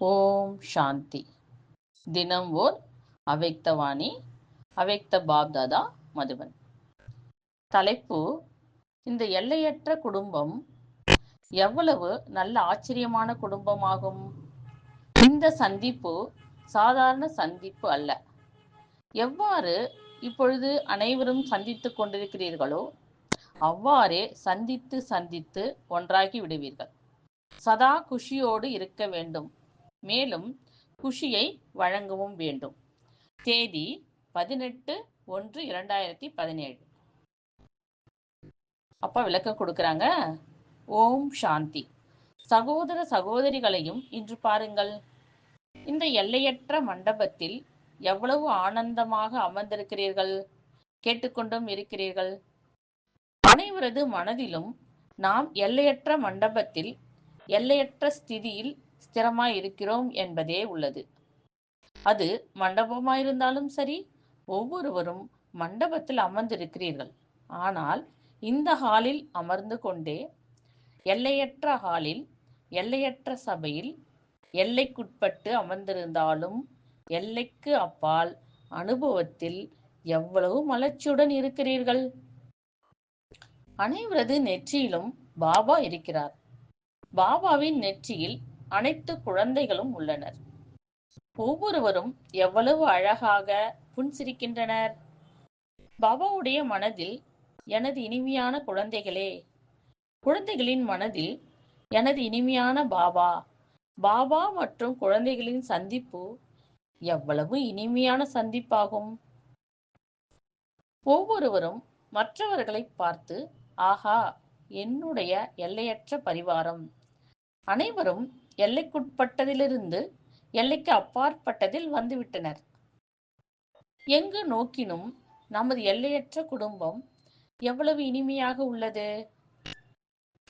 ஓம் சாந்தி. தினம் ஓர் அவ்யக்தவாணி அவ்யக்த பாப்தாதா மதுவன் தலைப்பு இந்த எல்லையற்ற குடும்பம் எவ்வளவு நல்ல ஆச்சரியமான குடும்பமாகும்? இந்த சந்திப்பு சாதாரண சந்திப்பு அல்ல. எவ்வாறு இப்பொழுது அனைவரும் சந்தித்துக் கொண்டிருக்கிறீர்களோ அவ்வாறே சந்தித்து சந்தித்து ஒன்றாகி விடுவீர்கள். சதா குஷியோடு இருக்க வேண்டும். மேலும் குஷியை வழங்கவும் வேண்டும். தேதி பதினெட்டு ஒன்று இரண்டாயிரத்தி பதினேழு. அப்பா விளக்கம் கொடுக்குறாங்க. ஓம் சாந்தி. சகோதர சகோதரிகளையும் இன்று பாருங்கள். இந்த எல்லையற்ற மண்டபத்தில் எவ்வளவு ஆனந்தமாக அமர்ந்திருக்கிறீர்கள்? கேட்டுக்கொண்டும் இருக்கிறீர்கள். அனைவரது மனதிலும் நாம் எல்லையற்ற மண்டபத்தில் எல்லையற்ற ஸ்திதியில் ஸ்திரமாய் இருக்கிறோம் என்பதே உள்ளது. அது மண்டபமாயிருந்தாலும் சரி ஒவ்வொருவரும் மண்டபத்தில் அமர்ந்திருக்கிறீர்கள். ஆனால் இந்த ஹாலில் அமர்ந்து கொண்டே எல்லையற்ற ஹாலில் எல்லையற்ற சபையில் எல்லைக்குட்பட்டு அமர்ந்திருந்தாலும் எல்லைக்கு அப்பால் அனுபவத்தில் எவ்வளவு மலர்ச்சியுடன் இருக்கிறீர்கள்? அனைவரது நெற்றியிலும் பாபா இருக்கிறார். பாபாவின் நெற்றியில் அனைத்து குழந்தைகளும் உள்ளனர். ஒவ்வொருவரும் எவ்வளவு அழகாக புன்சிரிக்கின்றனர். பாபாவுடைய மனதில் எனது இனிமையான குழந்தைகளே குழந்தைகளின் மனதில் எனது இனிமையான பாபா பாபா மற்றும் குழந்தைகளின் சந்திப்பு எவ்வளவு இனிமையான சந்திப்பாகும்? ஒவ்வொருவரும் மற்றவர்களை பார்த்து ஆஹா என்னுடைய எல்லையற்ற பரிவாரம். அனைவரும் எல்லைக்குட்பட்டதிலிருந்து எல்லைக்கு அப்பாற்பட்டதில் வந்துவிட்டனர். எங்கு நோக்கினும் நமது எல்லையற்ற குடும்பம் எவ்வளவு இனிமையாக உள்ளது?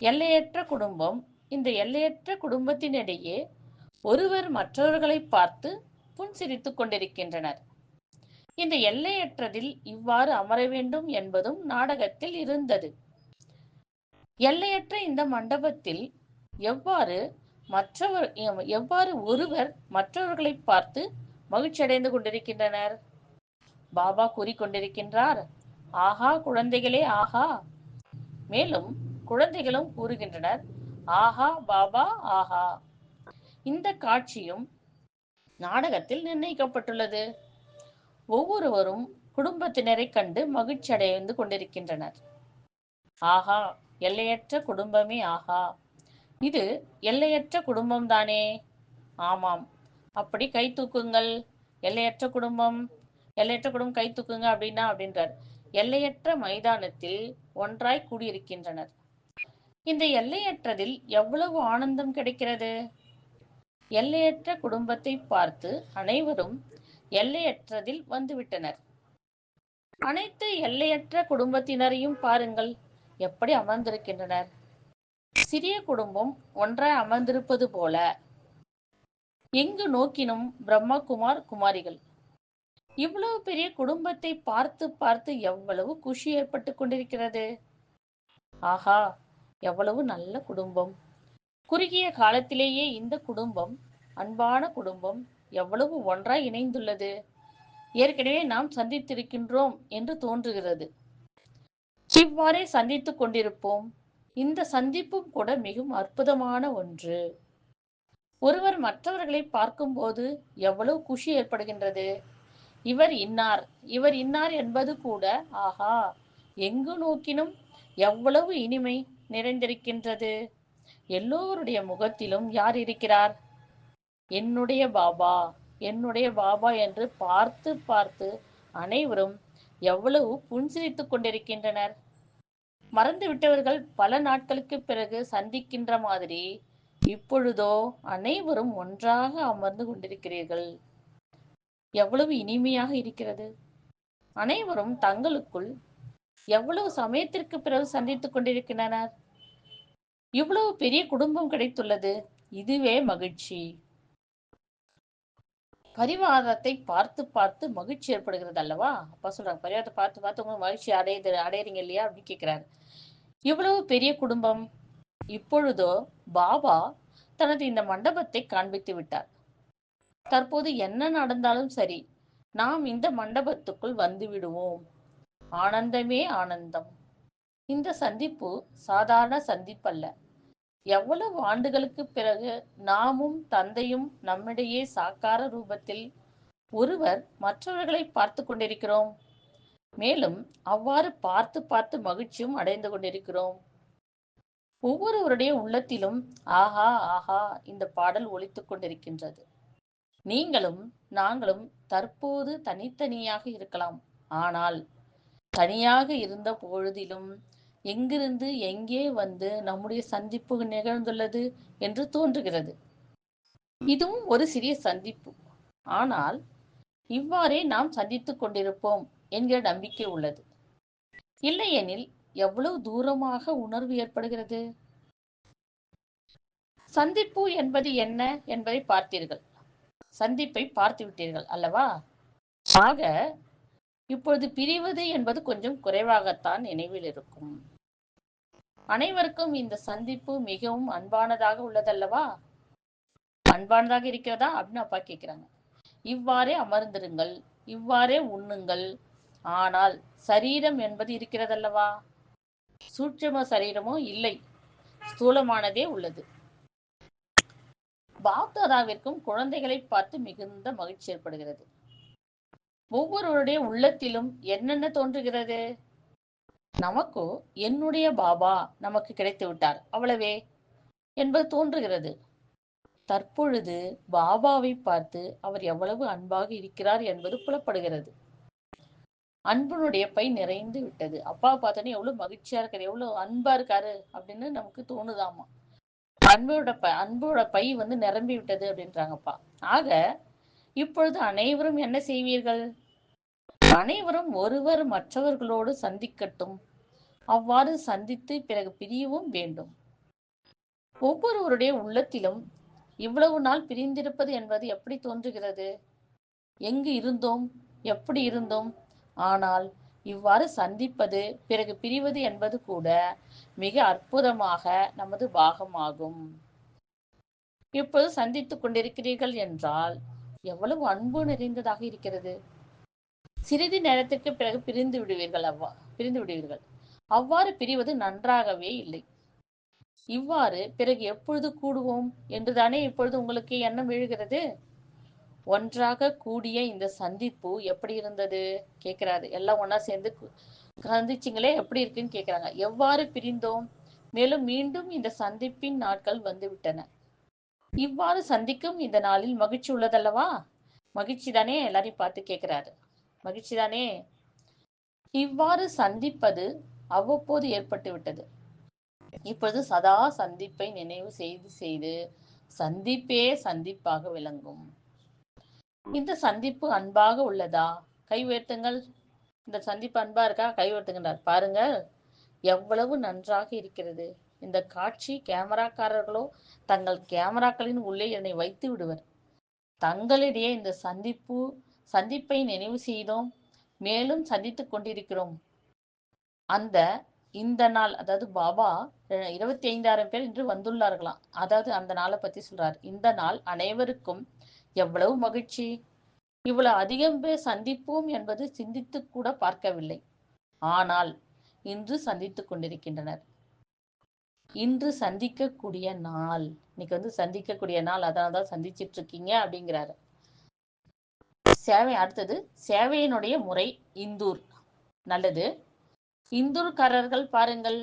எல்லையற்ற குடும்பம் இந்த எல்லையற்ற குடும்பத்தினிடையே ஒருவர் மற்றவர்களை பார்த்து புன்சிரித்துக் கொண்டிருக்கின்றனர். இந்த எல்லையற்றதில் இவ்வாறு அமர வேண்டும் என்பதும் நாடகத்தில் இருந்தது. எல்லையற்ற இந்த மண்டபத்தில் எவ்வாறு மற்றவர் எவ்வாறு ஒருவர் மற்றவர்களை பார்த்து மகிழ்ச்சி அடைந்து கொண்டிருக்கின்றனர்? பாபா கூறிக்கொண்டிருக்கின்றார் ஆஹா குழந்தைகளே ஆஹா மேலும் குழந்தைகளும் கூறுகின்றனர் ஆஹா பாபா ஆஹா இந்த காட்சியும் நாடகத்தில் நிர்ணயிக்கப்பட்டுள்ளது. ஒவ்வொருவரும் குடும்பத்தினரை கண்டு மகிழ்ச்சி அடைந்து கொண்டிருக்கின்றனர். ஆஹா எல்லையற்ற குடும்பமே ஆஹா இது எல்லையற்ற குடும்பம் தானே ஆமாம். அப்படி கை தூக்குங்கள். எல்லையற்ற குடும்பம். எல்லையற்ற குடும்பம் கை தூக்குங்க அப்படின்னா அப்படின்றார். எல்லையற்ற மைதானத்தில் ஒன்றாய் கூடியிருக்கின்றனர். இந்த எல்லையற்றதில் எவ்வளவு ஆனந்தம் கிடைக்கிறது? எல்லையற்ற குடும்பத்தை பார்த்து அனைவரும் எல்லையற்றதில் வந்துவிட்டனர். அனைத்து எல்லையற்ற குடும்பத்தினரையும் பாருங்கள். எப்படி அமர்ந்திருக்கின்றனர். சிறிய குடும்பம் ஒன்றாய் அமர்ந்திருப்பது போல. எங்கு நோக்கினும் பிரம்மகுமார் குமாரிகள். இவ்வளவு பெரிய குடும்பத்தை பார்த்து பார்த்து எவ்வளவு குஷி ஏற்பட்டு கொண்டிருக்கிறது. ஆஹா எவ்வளவு நல்ல குடும்பம். குறுகிய காலத்திலேயே இந்த குடும்பம் அன்பான குடும்பம் எவ்வளவு ஒன்றாய் இணைந்துள்ளது. ஏற்கனவே நாம் சந்தித்திருக்கின்றோம் என்று தோன்றுகிறது. இவ்வாறே சந்தித்துக் கொண்டிருப்போம். இந்த சந்திப்பும் கூட மிகவும் அற்புதமான ஒன்று. ஒருவர் மற்றவர்களை பார்க்கும்போது எவ்வளவு குஷி ஏற்படுகின்றது. இவர் இன்னார் இவர் இன்னார் என்பது கூட ஆஹா எங்கு நோக்கினும் எவ்வளவு இனிமை நிறைந்திருக்கின்றது. எல்லோருடைய முகத்திலும் யார் இருக்கிறார்? என்னுடைய பாபா என்னுடைய பாபா என்று பார்த்து பார்த்து அனைவரும் எவ்வளவு புன்சிரித்துக் கொண்டிருக்கின்றனர். மறந்து விட்டவர்கள் பல நாட்களுக்கு பிறகு சந்திக்கின்ற மாதிரி இப்பொழுதோ அனைவரும் ஒன்றாக அமர்ந்து கொண்டிருக்கிறீர்கள். எவ்வளவு இனிமையாக இருக்கிறது. அனைவரும் தங்களுக்குள் எவ்வளவு சமயத்திற்கு பிறகு சந்தித்துக் கொண்டிருக்கின்றனர். இவ்வளவு பெரிய குடும்பம் கிடைத்துள்ளது. இதுவே மகிழ்ச்சி. பரிவாரத்தை பார்த்து பார்த்து மகிழ்ச்சி ஏற்படுகிறது அல்லவா? அப்பா சொல்றாங்க பரிவாரத்தை பார்த்து பார்த்து உங்க மகிழ்ச்சி அடையுது அடையறீங்க இல்லையா? அப்படின்னு கேட்கிறாரு இவ்வளவு பெரிய குடும்பம்? இப்பொழுதோ பாபா தனது இந்த மண்டபத்தை காண்பித்து விட்டார். தற்போது என்ன நடந்தாலும் சரி நாம் இந்த மண்டபத்துக்குள் வந்து விடுவோம். ஆனந்தமே ஆனந்தம். இந்த சந்திப்பு சாதாரண சந்திப்பல்ல. எவ்வளவு ஆண்டுகளுக்கு பிறகு நாமும் தந்தையும் நம்மிடையே சாக்கார ரூபத்தில் ஒருவர் மற்றவர்களை பார்த்து கொண்டிருக்கிறோம். மேலும் அவ்வாறு பார்த்து பார்த்து மகிழ்ச்சியும் அடைந்து கொண்டிருக்கிறோம். ஒவ்வொருவருடைய உள்ளத்திலும் ஆஹா ஆஹா இந்த பாடல் ஒலித்துக் கொண்டிருக்கின்றது. நீங்களும் நாங்களும் தற்போது தனித்தனியாக இருக்கலாம். ஆனால் தனியாக இருந்த பொழுதிலும் எங்கிருந்து எங்கே வந்து நம்முடைய சந்திப்பு நிகழ்ந்துள்ளது என்று தோன்றுகிறது. இதுவும் ஒரு சிறிய சந்திப்பு. ஆனால் இவ்வாறே நாம் சந்தித்துக் கொண்டிருப்போம் என்கிற நம்பிக்கை உள்ளது. இல்லையெனில் எவ்வளவு தூரமாக உணர்வு ஏற்படுகிறது? சந்திப்பு என்பது என்ன என்பதை பார்த்தீர்கள். சந்திப்பை பார்த்து விட்டீர்கள் அல்லவா? ஆக இப்பொழுது பிரிவது என்பது கொஞ்சம் குறைவாகத்தான் நினைவில் இருக்கும். அனைவருக்கும் இந்த சந்திப்பு மிகவும் அன்பானதாக உள்ளதல்லவா? அன்பானதாக இருக்கிறதா? அப்படின்னு அப்பா கேட்கிறாங்க இவ்வாறே அமர்ந்திருங்கள் இவ்வாறே உண்ணுங்கள். ஆனால் சரீரம் என்பது இருக்கிறதல்லவா? சூட்சம சரீரமோ இல்லை. ஸ்தூலமானதே உள்ளது. பாப்தாதாவிற்கும் குழந்தைகளை பார்த்து மிகுந்த மகிழ்ச்சி ஏற்படுகிறது. ஒவ்வொருவருடைய உள்ளத்திலும் என்னென்ன தோன்றுகிறது? நமக்கோ என்னுடைய பாபா நமக்கு கிடைத்து விட்டார். அவ்வளவே. என்பது தோன்றுகிறது. தற்பொழுது பாபாவை பார்த்து அவர் எவ்வளவு அன்பாக இருக்கிறார் என்பது புலப்படுகிறது. அன்பனுடைய பை நிறைந்து விட்டது. அப்பா பார்த்தோன்னே எவ்வளவு மகிழ்ச்சியா இருக்காரு எவ்வளவு அன்பா இருக்காரு அப்படின்னு நமக்கு தோணுதாமா? அன்போட ப அன்போட பை வந்து நிரம்பி விட்டது அப்படின்றாங்கப்பா. ஆக இப்பொழுது அனைவரும் என்ன செய்வீர்கள்? அனைவரும் ஒருவர் மற்றவர்களோடு சந்திக்கட்டும். அவ்வாறு சந்தித்து பிறகு பிரியவும் வேண்டும். ஒவ்வொருவருடைய உள்ளத்திலும் இவ்வளவு நாள் பிரிந்திருப்பது என்பது எப்படி தோன்றுகிறது? எங்கு இருந்தோம்? எப்படி இருந்தோம்? ஆனால் இவ்வாறு சந்திப்பது பிறகு பிரிவது என்பது கூட மிக அற்புதமாக நமது பாகமாகும். இப்போது சந்தித்துக் கொண்டிருக்கிறீர்கள் என்றால் எவ்வளவு அன்பு நிறைந்ததாக இருக்கிறது. சிறிது நேரத்திற்கு பிறகு பிரிந்து விடுவீர்கள் அவ்வா பிரிந்து விடுவீர்கள். அவ்வாறு பிரிவது நன்றாகவே இல்லை. இவ்வாறு பிறகு எப்பொழுது கூடுவோம்? என்றுதானே இப்பொழுது உங்களுக்கு எண்ணம் எழுகிறது? ஒன்றாக கூடிய இந்த சந்திப்பு எப்படி இருந்தது? கேட்கிறாரு. எல்லாம் ஒன்னா சேர்ந்து கு- சந்திச்சிங்களே எப்படி இருக்குன்னு கேக்குறாங்க எவ்வாறு பிரிந்தோம்? மேலும் மீண்டும் இந்த சந்திப்பின் நாட்கள் வந்து விட்டன இவ்வாறு சந்திக்கும் இந்த நாளில் மகிழ்ச்சி உள்ளதல்லவா? மகிழ்ச்சி தானே? எல்லாரையும் பார்த்து கேட்கிறாரு. மகிழ்ச்சி தானே இவ்வாறு சந்திப்பது அவ்வப்போது ஏற்பட்டு விட்டது இப்பொழுது சதா சந்திப்பை நினைவு செய்து செய்து சந்திப்பே சந்திப்பாக விளங்கும். இந்த சந்திப்பு அன்பாக உள்ளதா? கை உயர்த்துங்கள். இந்த சந்திப்பு அன்பா இருக்கா? கை உயர்த்துகின்றார். பாருங்க எவ்வளவு நன்றாக இருக்கிறது. இந்த காட்சி கேமராக்காரர்களோ தங்கள் கேமராக்களின் உள்ளே என்னை வைத்து விடுவர். தங்களிடையே இந்த சந்திப்பு சந்திப்பை நினைவு செய்தோம். மேலும் சந்தித்துக் கொண்டிருக்கிறோம். அந்த இந்த நாள் அதாவது பாபா இருபத்தி ஐந்தாயிரம் பேர் இன்று வந்துள்ளார்களாம். அதாவது அந்த நாளை பத்தி சொல்றார். இந்த நாள் அனைவருக்கும் எவ்வளவு மகிழ்ச்சி. இவ்வளவு அதிகம் பேர் சந்திப்போம் என்பது சிந்தித்து கூட பார்க்கவில்லை. ஆனால் இன்று சந்தித்துக் கொண்டிருக்கின்றனர். இன்று சந்திக்கக்கூடிய நாள். இன்னைக்கு வந்து சந்திக்கக்கூடிய நாள். அதனால தான் சந்திச்சிட்டு இருக்கீங்க அப்படிங்கிறாரு. சேவை அடுத்தது சேவையினுடைய முறை இந்தூர். நல்லது. இந்தூர்காரர்கள் பாருங்கள்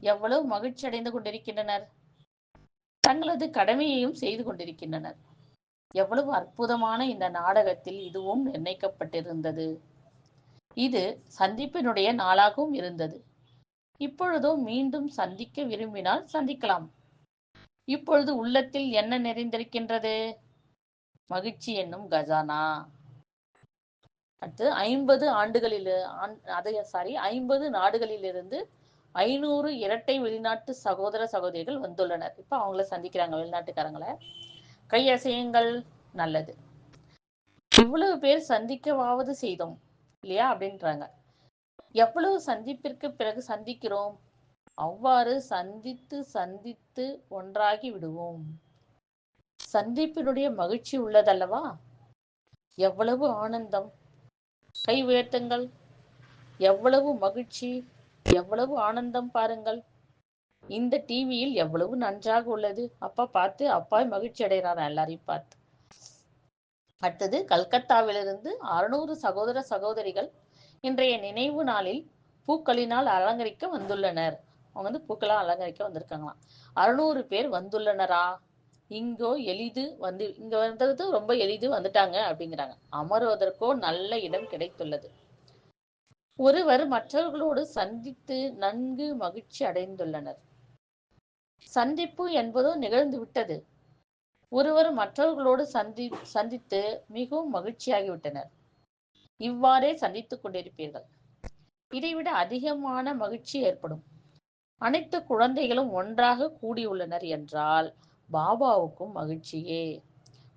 எவ்வளவு மகிழ்ச்சி அடைந்து கொண்டிருக்கின்றனர். தங்களது கடமையையும் செய்து கொண்டிருக்கின்றனர். எவ்வளவு அற்புதமான இந்த நாடகத்தில் இதுவும் நிர்ணயிக்கப்பட்டிருந்தது. இது சந்திப்பினுடைய நாளாகவும் இருந்தது. இப்பொழுதோ மீண்டும் சந்திக்க விரும்பினால் சந்திக்கலாம். இப்பொழுது உள்ளத்தில் என்ன நிறைந்திருக்கின்றது? மகிழ்ச்சி என்னும் கஜானா. அடுத்து ஐம்பது ஆண்டுகளில் அதை சாரி ஐம்பது நாடுகளிலிருந்து ஐநூறு இரட்டை வெளிநாட்டு சகோதர சகோதரிகள் வந்துள்ளனர். இப்ப அவங்கள சந்திக்கிறாங்க வெளிநாட்டுக்காரங்களை. கையசையுங்கள் நல்லது. இவ்வளவு பேர் சந்திக்கவாவது செய்தோம் இல்லையா? அப்படின்றாங்க. எவ்வளவு சந்திப்பிற்கு பிறகு சந்திக்கிறோம்? அவ்வாறு சந்தித்து சந்தித்து ஒன்றாகி விடுவோம். சந்திப்பினுடைய மகிழ்ச்சி உள்ளதல்லவா? எவ்வளவு ஆனந்தம். கை உயர்த்துங்கள். எவ்வளவு மகிழ்ச்சி எவ்வளவு ஆனந்தம் பாருங்கள். இந்த டிவியில் எவ்வளவு நன்றாக உள்ளது. அப்பா பார்த்து அப்பா மகிழ்ச்சி அடைகிறாராம் எல்லாரையும் பார்த்து. அடுத்தது கல்கத்தாவிலிருந்து அறுநூறு சகோதர சகோதரிகள் இன்றைய நினைவு நாளில் பூக்களினால் அலங்கரிக்க வந்துள்ளனர். அவங்க வந்து பூக்களால் அலங்கரிக்க வந்திருக்காங்களாம். அறுநூறு பேர் வந்துள்ளனரா? இங்கோ எளிது வந்து இங்க வந்தது ரொம்ப எளிது வந்துட்டாங்க அப்படிங்கிறாங்க. அமருவதற்கோ நல்ல இடம் கிடைத்துள்ளது. ஒருவர் மற்றவர்களோடு சந்தித்து நன்கு மகிழ்ச்சி அடைந்துள்ளனர். சந்திப்பு என்பதோ நிகழ்ந்து விட்டது. ஒருவர் மற்றவர்களோடு சந்தி சந்தித்து மிகவும் மகிழ்ச்சியாகிவிட்டனர். இவ்வாறே சந்தித்துக் கொண்டிருப்பீர்கள். இதைவிட அதிகமான மகிழ்ச்சி ஏற்படும். அனைத்து குழந்தைகளும் ஒன்றாக கூடியுள்ளனர் என்றால் பாபாவுக்கும் மகிழ்ச்சியே.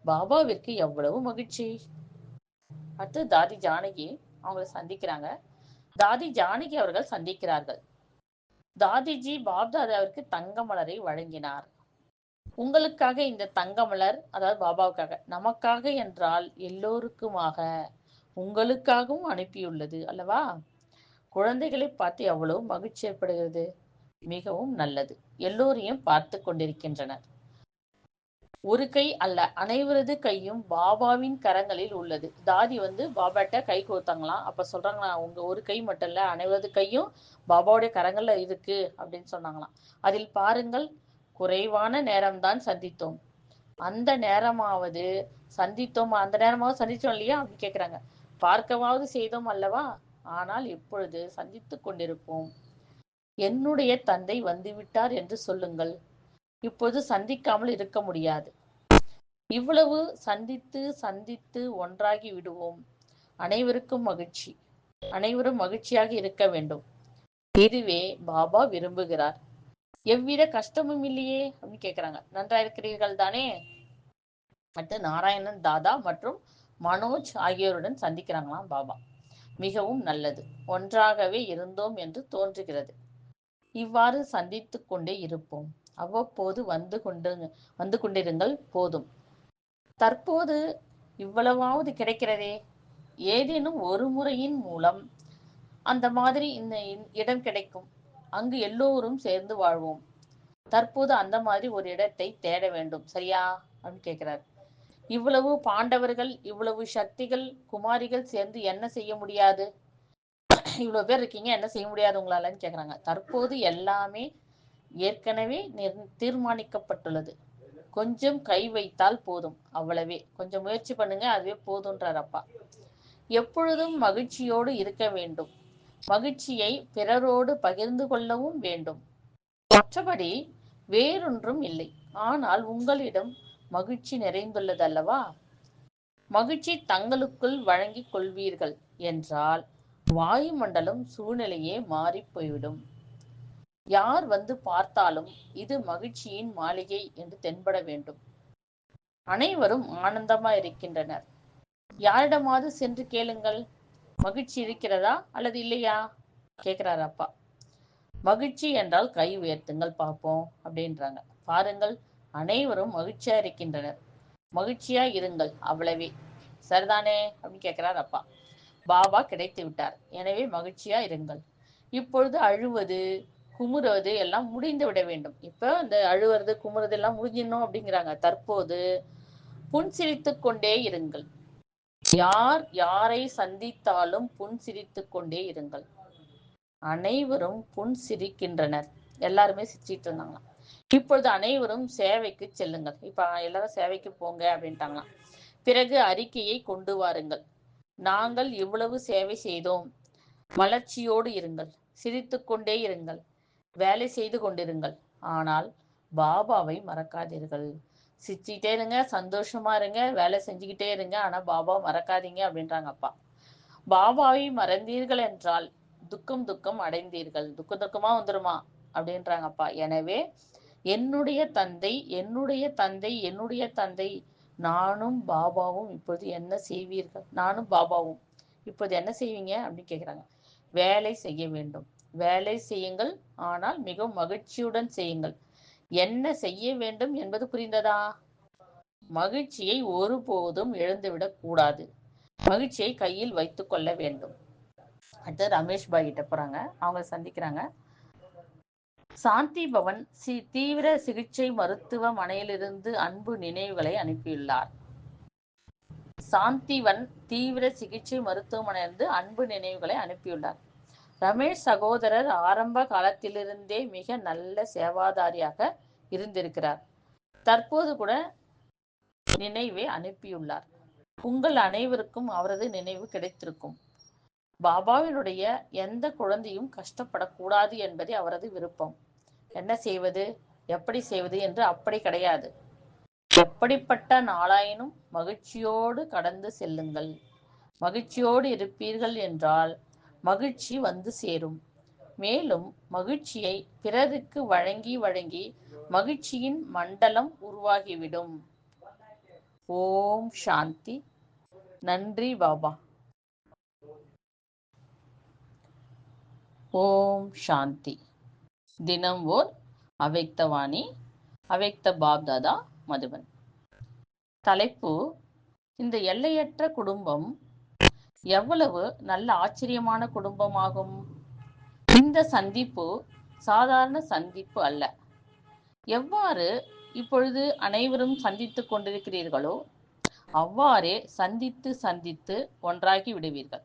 பாபாவிற்கு எவ்வளவு மகிழ்ச்சி? அடுத்து தாதி ஜானகி அவங்கள சந்திக்கிறாங்க. தாதி ஜானகி அவர்கள் சந்திக்கிறார்கள். தாதிஜி பாப்தாதாவிற்கு தங்க மலரை வழங்கினார். உங்களுக்காக இந்த தங்க மலர் அதாவது பாபாவுக்காக நமக்காக என்றால் எல்லோருக்குமாக உங்களுக்காகவும் அனுப்பியுள்ளது அல்லவா? குழந்தைகளை பார்த்து எவ்வளவு மகிழ்ச்சி ஏற்படுகிறது? மிகவும் நல்லது. எல்லோரையும் பார்த்து கொண்டிருக்கின்றனர். ஒரு கை அல்ல அனைவரது கையும் பாபாவின் கரங்களில் உள்ளது. தாதி வந்து பாபாட்ட கை கொடுத்தாங்களாம். அப்ப சொல்றாங்களா உங்க ஒரு கை மட்டும் இல்ல அனைவரது கையும் பாபாவுடைய கரங்கள்ல இருக்கு அப்படின்னு சொன்னாங்களாம். அதில் பாருங்கள் குறைவான நேரம்தான் சந்தித்தோம். அந்த நேரமாவது சந்தித்தோம். அந்த நேரமாவது சந்திச்சோம் இல்லையா? அப்படின்னு கேக்குறாங்க. பார்க்கவாவது செய்தோம் அல்லவா? ஆனால் இப்பொழுது சந்தித்துக் கொண்டிருப்போம். என்னுடைய தந்தை வந்துவிட்டார் என்று சொல்லுங்கள். இப்போது சந்திக்காமல் இருக்க முடியாது. இவ்வளவு சந்தித்து சந்தித்து ஒன்றாகி விடுவோம். அனைவருக்கும் மகிழ்ச்சி. அனைவரும் மகிழ்ச்சியாக இருக்க வேண்டும். இதுவே பாபா விரும்புகிறார். எவ்வித கஷ்டமும் இல்லையே அப்படின்னு கேக்குறாங்க. நன்றா இருக்கிறீர்கள் தானே? அடுத்து நாராயணன் தாதா மற்றும் மனோஜ் ஆகியோருடன் சந்திக்கிறாங்களாம் பாபா. மிகவும் நல்லது. ஒன்றாகவே இருந்தோம் என்று தோன்றுகிறது. இவ்வாறு சந்தித்துக் கொண்டே இருப்போம். அவ்வப்போது வந்து கொண்டு வந்து கொண்டிருங்கள் போதும். தற்போது இவ்வளவாவது கிடைக்கிறதே? ஏதேனும் ஒரு முறையின் மூலம் அந்த மாதிரி இந்த இடம் கிடைக்கும். அங்கு எல்லோரும் சேர்ந்து வாழ்வோம். தற்போது அந்த மாதிரி ஒரு இடத்தை தேட வேண்டும். சரியா? அப்படின்னு கேட்கிறார். இவ்வளவு பாண்டவர்கள் இவ்வளவு சக்திகள் குமாரிகள் சேர்ந்து என்ன செய்ய முடியாது? இவ்வளவு பேர் இருக்கீங்க என்ன செய்ய முடியாது உங்களாலன்னு கேக்குறாங்க தற்போது எல்லாமே ஏற்கனவே நிர் தீர்மானிக்கப்பட்டுள்ளது. கொஞ்சம் கை வைத்தால் போதும். அவ்வளவே. கொஞ்சம் முயற்சி பண்ணுங்க அதுவே போதுன்றார் அப்பா. எப்பொழுதும் மகிழ்ச்சியோடு இருக்க வேண்டும். மகிழ்ச்சியை பிறரோடு பகிர்ந்து கொள்ளவும் வேண்டும். மற்றபடி வேறொன்றும் இல்லை. ஆனால் உங்களிடம் மகிழ்ச்சி நிறைந்துள்ளது அல்லவா மகிழ்ச்சி தங்களுக்குள் வழங்கிக் கொள்வீர்கள் என்றால் வாயுமண்டலம் சூழ்நிலையே மாறிப் போய்விடும். யார் வந்து பார்த்தாலும் இது மகிழ்ச்சியின் மாளிகை என்று தென்பட வேண்டும். அனைவரும் ஆனந்தமா இருக்கின்றனர். யாரிடமாவது சென்று கேளுங்கள். மகிழ்ச்சி இருக்கிறதா அல்லது இல்லையா? கேக்குறாரு அப்பா. மகிழ்ச்சி என்றால் கை உயர்த்துங்கள் பார்ப்போம் அப்படின்றாங்க. பாருங்கள் அனைவரும் மகிழ்ச்சியா இருக்கின்றனர். மகிழ்ச்சியா இருங்கள் அவ்வளவே. சரிதானே அப்படின்னு கேட்கிறார் அப்பா. பாபா கிடைத்து விட்டார். எனவே மகிழ்ச்சியா இருங்கள். இப்பொழுது அழுவது குமுறுவது எல்லாம் முடிந்து விட வேண்டும். இப்ப இந்த அழுவது குமுறது எல்லாம் முடிஞ்சிடணும் அப்படிங்கிறாங்க. தற்போது புன்சிரித்து கொண்டே இருங்கள். யார் யாரை சந்தித்தாலும் புன்சிரித்து கொண்டே இருங்கள். அனைவரும் புன் சிரிக்கின்றனர். எல்லாருமே சிரிச்சிட்டு இருந்தாங்களாம் இப்பொழுது அனைவரும் சேவைக்கு செல்லுங்கள். இப்ப எல்லாரும் சேவைக்கு போங்க அப்படின்ட்டாங்களாம் பிறகு அறிக்கையை கொண்டு வாருங்கள். நாங்கள் இவ்வளவு சேவை செய்தோம். மலர்ச்சியோடு இருங்கள். சிரித்துக்கொண்டே இருங்கள். வேலை செய்து கொண்டிருங்கள். ஆனால் பாபாவை மறக்காதீர்கள். சிரிச்சுக்கிட்டே இருங்க சந்தோஷமா இருங்க வேலை செஞ்சுக்கிட்டே இருங்க ஆனா பாபா மறக்காதீங்க அப்படின்றாங்க அப்பா. பாபாவை மறந்தீர்கள் என்றால் துக்கம் துக்கம் அடைந்தீர்கள். துக்க துக்கமா வந்துருமா? அப்படின்றாங்க அப்பா. எனவே என்னுடைய தந்தை என்னுடைய தந்தை என்னுடைய தந்தை நானும் பாபாவும் இப்போது என்ன செய்வீர்கள்? நானும் பாபாவும் இப்போது என்ன செய்வீங்க? அப்படின்னு கேக்குறாங்க. வேலை செய்ய வேண்டும். வேலை செய்யுங்கள் ஆனால் மிகவும் மகிழ்ச்சியுடன் செய்யுங்கள். என்ன செய்ய வேண்டும் என்பது புரிந்ததா? மகிழ்ச்சியை ஒருபோதும் இழந்துவிடக் கூடாது. மகிழ்ச்சியை கையில் வைத்துக் கொள்ள வேண்டும். அடுத்து ரமேஷ் பாய் கிட்ட போறாங்க. அவங்க சந்திக்கிறாங்க. சாந்தி பவன் சி தீவிர சிகிச்சை மருத்துவமனையிலிருந்து அன்பு நினைவுகளை அனுப்பியுள்ளார். சாந்திவன் தீவிர சிகிச்சை மருத்துவமனையிலிருந்து அன்பு நினைவுகளை அனுப்பியுள்ளார். ரமேஷ் சகோதரர் ஆரம்ப காலத்திலிருந்தே மிக நல்ல சேவாதாரியாக இருந்திருக்கிறார். தற்போது கூட நினைவை அனுப்பியுள்ளார். உங்கள் அனைவருக்கும் அவரது நினைவு கிடைத்திருக்கும். பாபாவினுடைய எந்த குழந்தையும் கஷ்டப்படக்கூடாது என்பதே அவரது விருப்பம். என்ன செய்வது? எப்படி செய்வது என்று அப்படி கிடையாது. எப்படிப்பட்ட நாளாயினும் மகிழ்ச்சியோடு கடந்து செல்லுங்கள். மகிழ்ச்சியோடு இருப்பீர்கள் என்றால் மகிழ்ச்சி வந்து சேரும். மேலும் மகிழ்ச்சியை பிறருக்கு வழங்கி வழங்கி மகிழ்ச்சியின் மண்டலம் உருவாகிவிடும். ஓம் சாந்தி. நன்றி பாபா. ஓம் சாந்தி. தினம் ஓர் அவைக்தவாணி அவைக்த பாப்தாதா மதுவன் தலைப்பு இந்த எல்லையற்ற குடும்பம் எவ்வளவு நல்ல ஆச்சரியமான குடும்பமாகும்? இந்த சந்திப்பு சாதாரண சந்திப்பு அல்ல. எவ்வாறு இப்பொழுது அனைவரும் சந்தித்துக் கொண்டிருக்கிறீர்களோ அவ்வாறே சந்தித்து சந்தித்து ஒன்றாகி விடுவீர்கள்.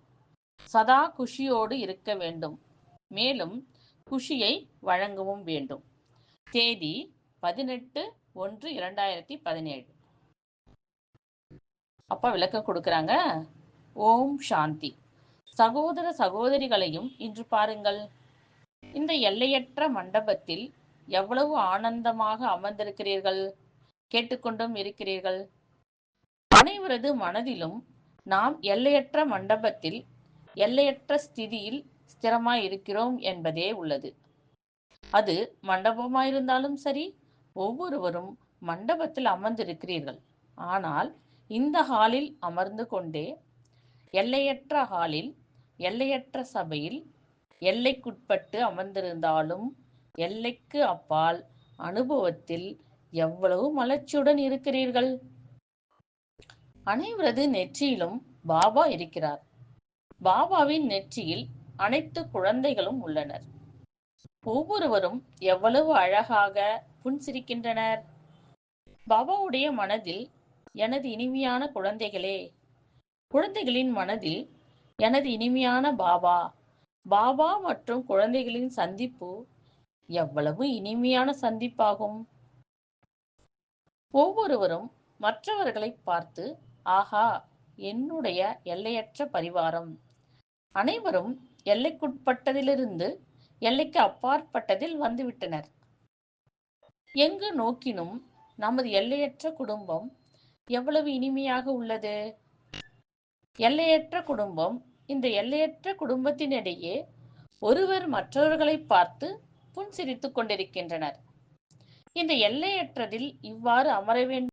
சதா குஷியோடு இருக்க வேண்டும். மேலும் குஷியை வழங்கவும் வேண்டும். தேதி பதினெட்டு ஒன்று இரண்டாயிரத்தி பதினேழு. அப்பா விளக்கம் கொடுக்குறாங்க? ஓம் சாந்தி. சகோதர சகோதரிகளையும் இன்று பாருங்கள். இந்த எல்லையற்ற மண்டபத்தில் எவ்வளவு ஆனந்தமாக அமர்ந்திருக்கிறீர்கள்? கேட்டுக்கொண்டும் இருக்கிறீர்கள். அனைவரது மனதிலும் நாம் எல்லையற்ற மண்டபத்தில் எல்லையற்ற ஸ்திதியில் ஸ்திரமாய் இருக்கிறோம் என்பதே உள்ளது. அது மண்டபமாயிருந்தாலும் சரி ஒவ்வொருவரும் மண்டபத்தில் அமர்ந்திருக்கிறீர்கள். ஆனால் இந்த ஹாலில் அமர்ந்து கொண்டே எல்லையற்ற ஹாலில் எல்லையற்ற சபையில் எல்லைக்குட்பட்டு அமர்ந்திருந்தாலும் எல்லைக்கு அப்பால் அனுபவத்தில் எவ்வளவு மலர்ச்சியுடன் இருக்கிறீர்கள்? அனைவரது நெற்றியிலும் பாபா இருக்கிறார். பாபாவின் நெற்றியில் அனைத்து குழந்தைகளும் உள்ளனர். ஒவ்வொருவரும் எவ்வளவு அழகாக புன்சிரிக்கின்றனர். பாபாவுடைய மனதில் எனது இனிமையான குழந்தைகளே குழந்தைகளின் மனதில் எனது இனிமையான பாபா பாபா மற்றும் குழந்தைகளின் சந்திப்பு எவ்வளவு இனிமையான சந்திப்பாகும்? ஒவ்வொருவரும் மற்றவர்களை பார்த்து ஆஹா என்னுடைய எல்லையற்ற பரிவாரம். அனைவரும் எல்லைக்குட்பட்டதிலிருந்து எல்லைக்கு அப்பாற்பட்டதில் வந்துவிட்டனர். எங்கு நோக்கினும் நமது எல்லையற்ற குடும்பம் எவ்வளவு இனிமையாக உள்ளது? எல்லையற்ற குடும்பம். இந்த எல்லையற்ற குடும்பத்தினிடையே ஒருவர் மற்றவர்களை பார்த்து புன்சிரித்துக் கொண்டிருக்கின்றனர். இந்த எல்லையற்றதில் இவ்வாறு அமர வேண்டும்